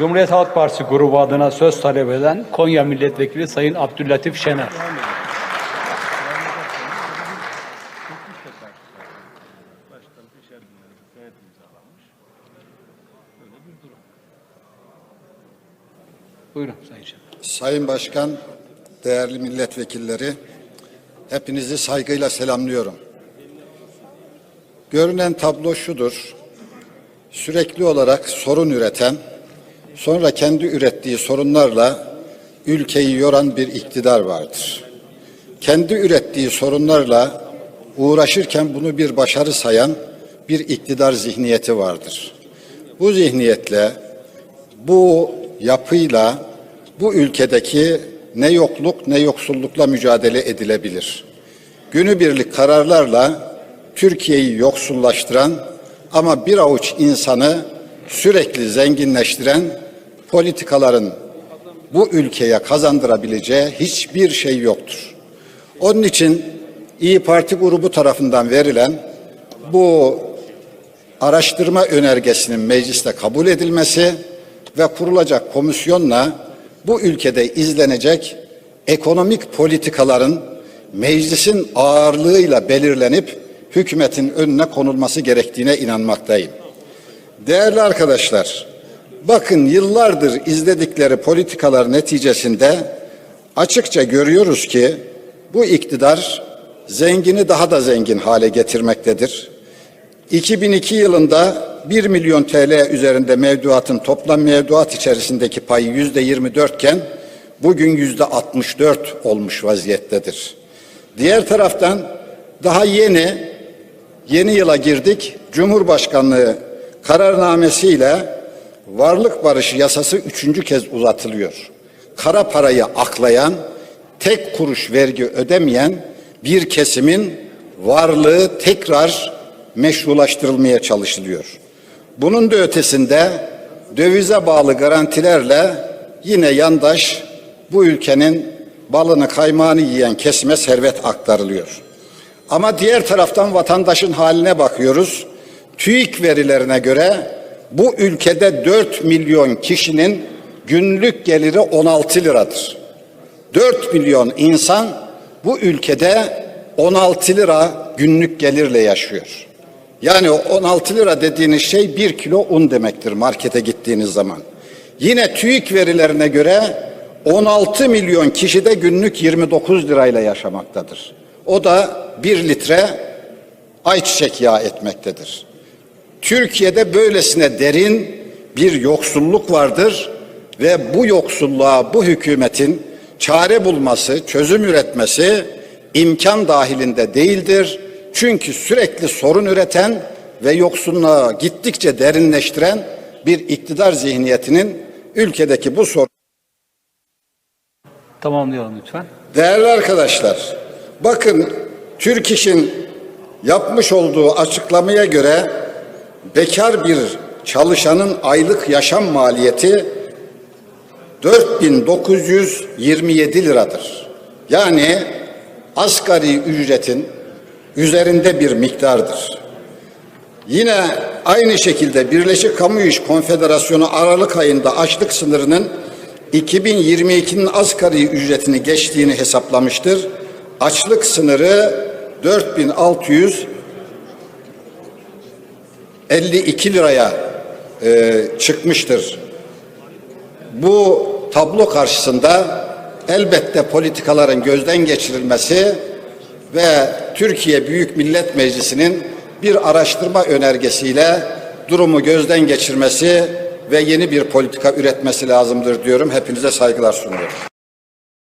Cumhuriyet Halk Partisi grubu adına söz talep eden Konya Milletvekili Sayın Abdüllatif Şener. Sayın Şener. Sayın Başkan, değerli milletvekilleri, hepinizi saygıyla selamlıyorum. Görünen tablo şudur. Sürekli olarak sorun üreten, sonra kendi ürettiği sorunlarla ülkeyi yoran bir iktidar vardır. Kendi ürettiği sorunlarla uğraşırken bunu bir başarı sayan bir iktidar zihniyeti vardır. Bu zihniyetle, bu yapıyla bu ülkedeki ne yokluk ne yoksullukla mücadele edilebilir. Günübirlik kararlarla Türkiye'yi yoksullaştıran ama bir avuç insanı sürekli zenginleştiren politikaların bu ülkeye kazandırabileceği hiçbir şey yoktur. Onun için İyi Parti grubu tarafından verilen bu araştırma önergesinin mecliste kabul edilmesi ve kurulacak komisyonla bu ülkede izlenecek ekonomik politikaların meclisin ağırlığıyla belirlenip hükümetin önüne konulması gerektiğine inanmaktayım. Değerli arkadaşlar, bakın yıllardır izledikleri politikalar neticesinde açıkça görüyoruz ki bu iktidar zengini daha da zengin hale getirmektedir. 2002 yılında 1 milyon TL üzerinde mevduatın toplam mevduat içerisindeki payı yüzde 24 iken bugün yüzde 64 olmuş vaziyettedir. Diğer taraftan daha yeni yeni yıla girdik. Cumhurbaşkanlığı kararnamesiyle varlık barışı yasası üçüncü kez uzatılıyor. Kara parayı aklayan, tek kuruş vergi ödemeyen bir kesimin varlığı tekrar meşrulaştırılmaya çalışılıyor. Bunun da ötesinde dövize bağlı garantilerle yine yandaş bu ülkenin balını kaymağını yiyen kesime servet aktarılıyor. Ama diğer taraftan vatandaşın haline bakıyoruz. TÜİK verilerine göre bu ülkede 4 milyon kişinin günlük geliri 16 liradır. 4 milyon insan bu ülkede 16 lira günlük gelirle yaşıyor. Yani o 16 lira dediğiniz şey 1 kilo un demektir markete gittiğiniz zaman. Yine TÜİK verilerine göre 16 milyon kişi de günlük 29 lirayla yaşamaktadır. O da 1 litre ayçiçek yağı etmektedir. Türkiye'de böylesine derin bir yoksulluk vardır ve bu yoksulluğa bu hükümetin çare bulması, çözüm üretmesi imkan dahilinde değildir. Çünkü sürekli sorun üreten ve yoksulluğa gittikçe derinleştiren bir iktidar zihniyetinin ülkedeki bu sorun Tamamlayalım lütfen. Değerli arkadaşlar, bakın Türk İş'in yapmış olduğu açıklamaya göre bekar bir çalışanın aylık yaşam maliyeti 4927 liradır. Yani asgari ücretin üzerinde bir miktardır. Yine aynı şekilde Birleşik Kamu İş Konfederasyonu Aralık ayında açlık sınırının 2022'nin asgari ücretini geçtiğini hesaplamıştır. Açlık sınırı 4652 liraya e, çıkmıştır. Bu tablo karşısında elbette politikaların gözden geçirilmesi ve Türkiye Büyük Millet Meclisi'nin bir araştırma önergesiyle durumu gözden geçirmesi ve yeni bir politika üretmesi lazımdır diyorum. Hepinize saygılar sunuyorum.